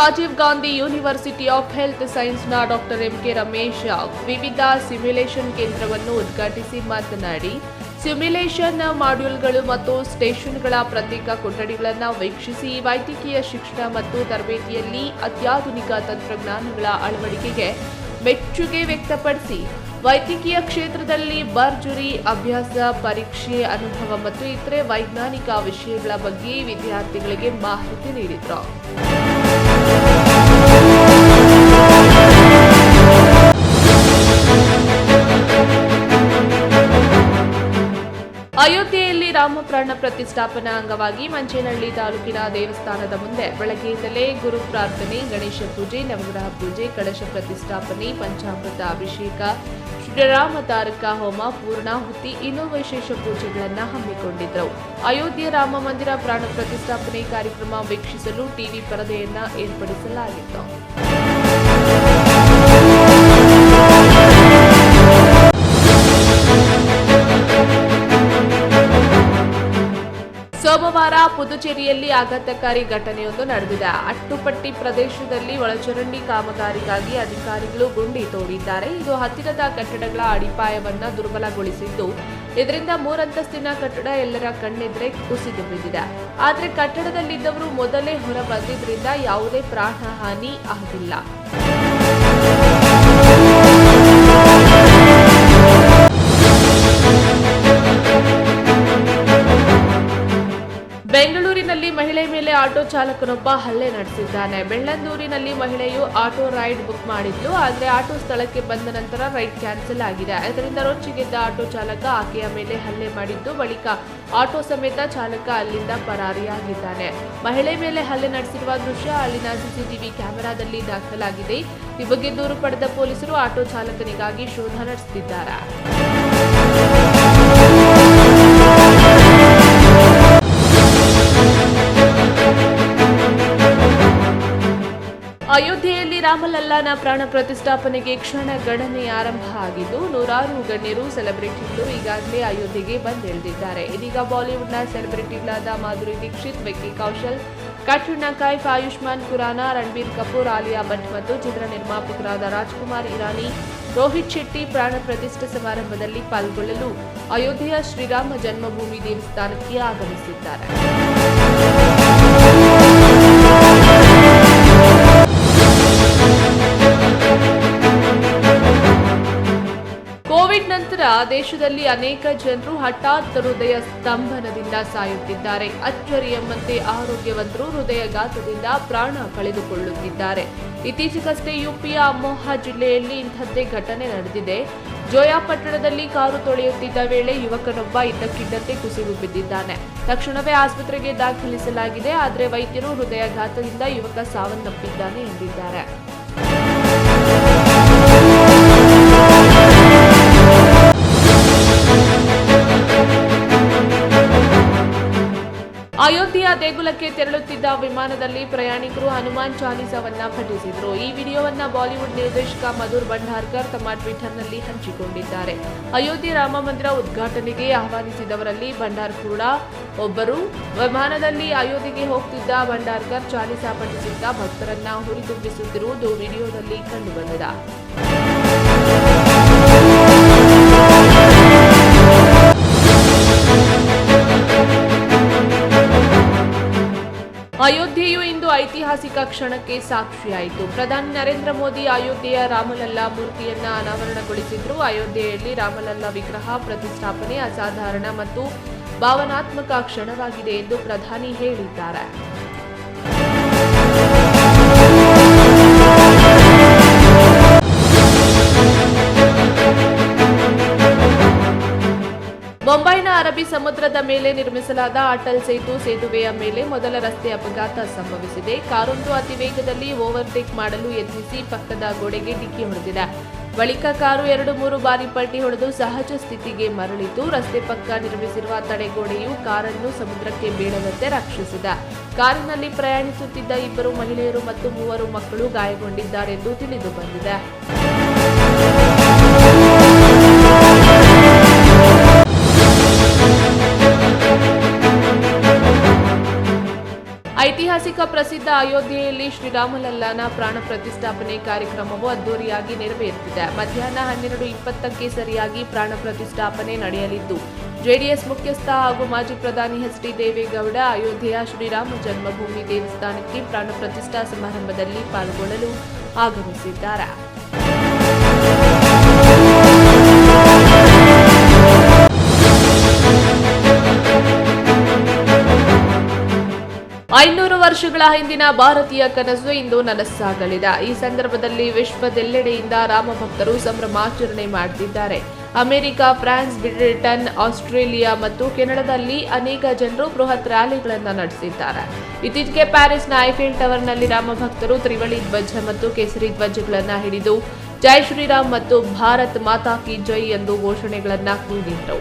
Rajiv Gandhi university of health ಸೈನ್ಸ್ನ doctor MK Ramesh ವಿವಿಧ simulation ಕೇಂದ್ರವನ್ನು ಉದ್ಘಾಟಿಸಿ ಮಾತನಾಡಿ ಸಿಮ್ಯುಲೇಷನ್ ಮಾಡ್ಯೂಲ್ಗಳು ಮತ್ತು ಸ್ಟೇಷನ್ಗಳ ಪ್ರತ್ಯೇಕ ಕೊಠಡಿಗಳನ್ನು ವೀಕ್ಷಿಸಿ, ವೈದ್ಯಕೀಯ ಶಿಕ್ಷಣ ಮತ್ತು ತರಬೇತಿಯಲ್ಲಿ ಅತ್ಯಾಧುನಿಕ ತಂತ್ರಜ್ಞಾನಗಳ ಅಳವಡಿಕೆಗೆ ಮೆಚ್ಚುಗೆ ವ್ಯಕ್ತಪಡಿಸಿ, ವೈದ್ಯಕೀಯ ಕ್ಷೇತ್ರದಲ್ಲಿ ಭರ್ಜುರಿ ಅಭ್ಯಾಸ, ಪರೀಕ್ಷೆ, ಅನುಭವ ಮತ್ತು ಇತರೆ ವೈಜ್ಞಾನಿಕ ವಿಷಯಗಳ ಬಗ್ಗೆ ವಿದ್ಯಾರ್ಥಿಗಳಿಗೆ ಮಾಹಿತಿ ನೀಡಿದರು. ಪ್ರತಿಷ್ಠಾಪನಾ ಅಂಗವಾಗಿ ಮಂಚೇನಹಳ್ಳಿ ತಾಲೂಕಿನ ದೇವಸ್ಥಾನದ ಮುಂದೆ ಬೆಳಗ್ಗೆಯಿಂದಲೇ ಗುರು ಪ್ರಾರ್ಥನೆ, ಗಣೇಶ ಪೂಜೆ, ನವಗ್ರಹ ಪೂಜೆ, ಕಳಶ ಪ್ರತಿಷ್ಠಾಪನೆ, ಪಂಚಾಮೃತ ಅಭಿಷೇಕ, ಶ್ರೀರಾಮ ತಾರಕ ಹೋಮ, ಪೂರ್ಣಾಹುತಿ ಇನ್ನೂ ವಿಶೇಷ ಪೂಜೆಗಳನ್ನು ಹಮ್ಮಿಕೊಂಡಿದ್ದರು. ಅಯೋಧ್ಯೆ ರಾಮ ಮಂದಿರ ಪ್ರಾಣ ಪ್ರತಿಷ್ಠಾಪನೆ ಕಾರ್ಯಕ್ರಮ ವೀಕ್ಷಿಸಲು ಟಿವಿ ಪರದೆಯನ್ನ ಏರ್ಪಡಿಸಲಾಗಿತ್ತು. ಸೋಮವಾರ ಪುದುಚೇರಿಯಲ್ಲಿ ಆಘಾತಕಾರಿ ಘಟನೆಯೊಂದು ನಡೆದಿದೆ. ಅಟ್ಟುಪಟ್ಟಿ ಪ್ರದೇಶದಲ್ಲಿ ಒಳಚರಂಡಿ ಕಾಮಗಾರಿಗಾಗಿ ಅಧಿಕಾರಿಗಳು ಗುಂಡಿ ತೋಡಿದ್ದಾರೆ. ಇದು ಹತ್ತಿರದ ಕಟ್ಟಡಗಳ ಅಡಿಪಾಯವನ್ನು ದುರ್ಬಲಗೊಳಿಸಿದ್ದು, ಇದರಿಂದ ಮೂರಂತಸ್ತಿನ ಕಟ್ಟಡ ಎಲ್ಲರ ಕಣ್ಣೆದ್ರೆ ಕುಸಿದು ಬಿದ್ದಿದೆ. ಆದರೆ ಕಟ್ಟಡದಲ್ಲಿದ್ದವರು ಮೊದಲೇ ಹೊರ ಯಾವುದೇ ಪ್ರಾಣಹಾನಿ ಆಗಿಲ್ಲ. ಮಹಿಳೆ ಮೇಲೆ ಆಟೋ ಚಾಲಕನೊಬ್ಬ ಹಲ್ಲೆ ನಡೆಸಿದ್ದಾನೆ. ಬೆಳ್ಳಂದೂರಿನಲ್ಲಿ ಮಹಿಳೆಯು ಆಟೋ ರೈಡ್ ಬುಕ್ ಮಾಡಿದ್ಲು ಆದರೆ ಆಟೋ ಸ್ಥಳಕ್ಕೆ ಬಂದ ನಂತರ ರೈಡ್ ಕ್ಯಾನ್ಸಲ್ ಆಗಿದೆ. ಇದರಿಂದ ರೊಚ್ಚಿಗೆದ್ದ ಆಟೋ ಚಾಲಕ ಆಕೆಯ ಮೇಲೆ ಹಲ್ಲೆ ಮಾಡಿದ್ದು, ಬಳಿಕ ಆಟೋ ಸಮೇತ ಚಾಲಕ ಅಲ್ಲಿಂದ ಪರಾರಿಯಾಗಿದ್ದಾನೆ. ಮಹಿಳೆ ಮೇಲೆ ಹಲ್ಲೆ ನಡೆಸಿರುವ ದೃಶ್ಯ ಅಲ್ಲಿನ ಸಿಸಿಟಿವಿ ಕ್ಯಾಮೆರಾದಲ್ಲಿ ದಾಖಲಾಗಿದೆ. ಈ ಬಗ್ಗೆ ದೂರು ಪಡೆದ ಪೊಲೀಸರು ಆಟೋ ಚಾಲಕನಿಗಾಗಿ ಶೋಧ ನಡೆಸುತ್ತಿದ್ದಾರೆ. ರಾಮಲಲ್ಲಾನ ಪ್ರಾಣ ಪ್ರತಿಷ್ಠಾಪನೆಗೆ ಕ್ಷಣ ಗಣನೆ ಆರಂಭ ಆಗಿದ್ದು, ನೂರಾರು ಗಣ್ಯರು ಸೆಲೆಬ್ರಿಟಿಗಳು ಈಗಾಗಲೇ ಅಯೋಧ್ಯೆಗೆ ಬಂದಿಳಿದಿದ್ದಾರೆ. ಇದೀಗ ಬಾಲಿವುಡ್ನ ಸೆಲೆಬ್ರಿಟಿಗಳಾದ ಮಾಧುರಿ ದೀಕ್ಷಿತ್ ವಿಕ್ಕಿ ಕೌಶಲ್ ಕಟ್ರಿನಾ ಕೈಫ್, ಆಯುಷ್ಮಾನ್ ಖುರಾನ, ರಣಬೀರ್ ಕಪೂರ್, ಆಲಿಯಾ ಭಟ್ ಮತ್ತು ಚಿತ್ರ ನಿರ್ಮಾಪಕರಾದ ರಾಜ್ಕುಮಾರ್ ಇರಾನಿ, ರೋಹಿತ್ ಶೆಟ್ಟಿ ಪ್ರಾಣ ಪ್ರತಿಷ್ಠೆ ಸಮಾರಂಭದಲ್ಲಿ ಪಾಲ್ಗೊಳ್ಳಲು ಅಯೋಧ್ಯೆಯ ಶ್ರೀರಾಮ ಜನ್ಮಭೂಮಿ ದೇವಸ್ಥಾನಕ್ಕೆ ಆಗಮಿಸಿದ್ದಾರೆ. ದೇಶದಲ್ಲಿ ಅನೇಕ ಜನರು ಹಠಾತ್ ಹೃದಯ ಸ್ತಂಭನದಿಂದ ಸಾಯುತ್ತಿದ್ದಾರೆ. ಅಚ್ಚರಿ ಎಂಬಂತೆ ಆರೋಗ್ಯವಂತರು ಹೃದಯಘಾತದಿಂದ ಪ್ರಾಣ ಕಳೆದುಕೊಳ್ಳುತ್ತಿದ್ದಾರೆ. ಇತ್ತೀಚೆಗಷ್ಟೇ ಯುಪಿಯ ಅಮೋಹಾ ಜಿಲ್ಲೆಯಲ್ಲಿ ಇಂಥದ್ದೇ ಘಟನೆ ನಡೆದಿದೆ. ಜೋಯಾ ಪಟ್ಟಣದಲ್ಲಿ ಕಾರು ತೊಳೆಯುತ್ತಿದ್ದ ವೇಳೆ ಯುವಕನೊಬ್ಬ ಇದ್ದಕ್ಕಿದ್ದಂತೆ ಕುಸಿದು ಬಿದ್ದಿದ್ದಾನೆ. ತಕ್ಷಣವೇ ಆಸ್ಪತ್ರೆಗೆ ದಾಖಲಿಸಲಾಗಿದೆ, ಆದರೆ ವೈದ್ಯರು ಹೃದಯಾಘಾತದಿಂದ ಯುವಕ ಸಾವನ್ನಪ್ಪಿದ್ದಾನೆ ಎಂದಿದ್ದಾರೆ. ವಿಮಾನದಲ್ಲಿ ಪ್ರಯಾಣಿಕರು ಹನುಮಾನ್ ಚಾಲೀಸವನ್ನ ಪಠಿಸಿದರು ಈ ವಿಡಿಯೋವನ್ನ ಬಾಲಿವುಡ್ ನಿರ್ದೇಶಕ ಮಧುರ್ ಭಂಡಾರ್ಕರ್ ತಮ್ಮ ಟ್ವಿಟರ್ನಲ್ಲಿ ಹಂಚಿಕೊಂಡಿದ್ದಾರೆ. ಅಯೋಧ್ಯೆ ರಾಮ ಮಂದಿರ ಉದ್ಘಾಟನೆಗೆ ಆಹ್ವಾನಿಸಿದವರಲ್ಲಿ ಭಂಡಾರ್ ಕೂಡ ಒಬ್ಬರು. ವಿಮಾನದಲ್ಲಿ ಅಯೋಧ್ಯೆಗೆ ಹೋಗ್ತಿದ್ದ ಭಂಡಾರ್ಕರ್ ಚಾಲೀಸ ಪಠಿಸಿದ್ದ ಭಕ್ತರನ್ನ ಹುರಿದುಂಬಿಸುತ್ತಿರುವುದು ವಿಡಿಯೋದಲ್ಲಿ ಕಂಡುಬಂದಿದೆ. ಅಯೋಧ್ಯೆಯು ಇಂದು ಐತಿಹಾಸಿಕ ಕ್ಷಣಕ್ಕೆ ಸಾಕ್ಷಿಯಾಯಿತು. ಪ್ರಧಾನಿ ನರೇಂದ್ರ ಮೋದಿ ಅಯೋಧ್ಯೆಯ ರಾಮಲಲ್ಲಾ ಮೂರ್ತಿಯನ್ನ ಅನಾವರಣಗೊಳಿಸಿದ್ರು. ಅಯೋಧ್ಯೆಯಲ್ಲಿ ರಾಮಲಲ್ಲಾ ವಿಗ್ರಹ ಪ್ರತಿಷ್ಠಾಪನೆ ಅಸಾಧಾರಣ ಮತ್ತು ಭಾವನಾತ್ಮಕ ಕ್ಷಣವಾಗಿದೆ ಎಂದು ಪ್ರಧಾನಿ ಹೇಳಿದ್ದಾರೆ. ಮುಂಬೈನ ಅರಬ್ಬಿ ಸಮುದ್ರದ ಮೇಲೆ ನಿರ್ಮಿಸಲಾದ ಅಟಲ್ ಸೇತು ಸೇತುವೆಯ ಮೇಲೆ ಮೊದಲ ರಸ್ತೆ ಅಪಘಾತ ಸಂಭವಿಸಿದೆ. ಕಾರೊಂದು ಅತಿ ವೇಗದಲ್ಲಿ ಓವರ್ಟೇಕ್ ಮಾಡಲು ಯತ್ನಿಸಿ ಪಕ್ಕದ ಗೋಡೆಗೆ ಡಿಕ್ಕಿ ಹೊಡೆದಿದೆ. ಬಳಿಕ ಕಾರು ಎರಡು ಮೂರು ಬಾರಿ ಪಲ್ಟಿ ಹೊಡೆದು ಸಹಜ ಸ್ಥಿತಿಗೆ ಮರಳಿತು ರಸ್ತೆ ಪಕ್ಕ ನಿರ್ಮಿಸಿರುವ ತಡೆಗೋಡೆಯು ಕಾರನ್ನು ಸಮುದ್ರಕ್ಕೆ ಬೀಳದಂತೆ ರಕ್ಷಿಸಿದ. ಕಾರಿನಲ್ಲಿ ಪ್ರಯಾಣಿಸುತ್ತಿದ್ದ ಇಬ್ಬರು ಮಹಿಳೆಯರು ಮತ್ತು ಮೂವರು ಮಕ್ಕಳು ಗಾಯಗೊಂಡಿದ್ದಾರೆಂದು ತಿಳಿದು ಬಂದಿದೆ. ಐತಿಹಾಸಿಕ ಪ್ರಸಿದ್ಧ ಅಯೋಧ್ಯೆಯಲ್ಲಿ ಶ್ರೀರಾಮಲಲ್ಲಾನ ಪ್ರಾಣ ಪ್ರತಿಷ್ಠಾಪನೆ ಕಾರ್ಯಕ್ರಮವು ಅದ್ದೂರಿಯಾಗಿ ನೆರವೇರುತ್ತಿದೆ ಮಧ್ಯಾಹ್ನ ಹನ್ನೆರಡು ಇಪ್ಪತ್ತಕ್ಕೆ ಸರಿಯಾಗಿ ಪ್ರಾಣ ಪ್ರತಿಷ್ಠಾಪನೆ ನಡೆಯಲಿದ್ದು, ಜೆಡಿಎಸ್ ಮುಖ್ಯಸ್ಥ ಹಾಗೂ ಮಾಜಿ ಪ್ರಧಾನಿ ಎಚ್ ಡಿ ದೇವೇಗೌಡ ಅಯೋಧ್ಯೆಯ ಶ್ರೀರಾಮ ಜನ್ಮಭೂಮಿ ದೇವಸ್ಥಾನಕ್ಕೆ ಪ್ರಾಣ ಪ್ರತಿಷ್ಠಾ ಸಮಾರಂಭದಲ್ಲಿ ಪಾಲ್ಗೊಳ್ಳಲು ಆಗಮಿಸಿದ್ದಾರೆ. ವರ್ಷಗಳ ಹಿಂದಿನ ಭಾರತೀಯ ಕನಸು ಇಂದು ನನಸಾಗಲಿದೆ. ಈ ಸಂದರ್ಭದಲ್ಲಿ ವಿಶ್ವದೆಲ್ಲೆಡೆಯಿಂದ ರಾಮಭಕ್ತರು ಸಂಭ್ರಮಾಚರಣೆ ಮಾಡುತ್ತಿದ್ದಾರೆ ಅಮೆರಿಕ, ಫ್ರಾನ್ಸ್, ಬ್ರಿಟನ್, ಆಸ್ಟ್ರೇಲಿಯಾ ಮತ್ತು ಕೆನಡಾದಲ್ಲಿ ಅನೇಕ ಜನರು ಬೃಹತ್ ರ್ಯಾಲಿಗಳನ್ನು ನಡೆಸಿದ್ದಾರೆ. ಇತ್ತೀಚೆಗೆ ಪ್ಯಾರಿಸ್ನ ಐಫೆಲ್ ಟವರ್ನಲ್ಲಿ ರಾಮಭಕ್ತರು ತ್ರಿವಳಿ ಧ್ವಜ ಮತ್ತು ಕೇಸರಿ ಧ್ವಜಗಳನ್ನು ಹಿಡಿದು ಜೈ ಶ್ರೀರಾಮ್ ಮತ್ತು ಭಾರತ್ ಮಾತಾ ಕಿ ಜೈ ಎಂದು ಘೋಷಣೆಗಳನ್ನು ಕೂಗಿದರು.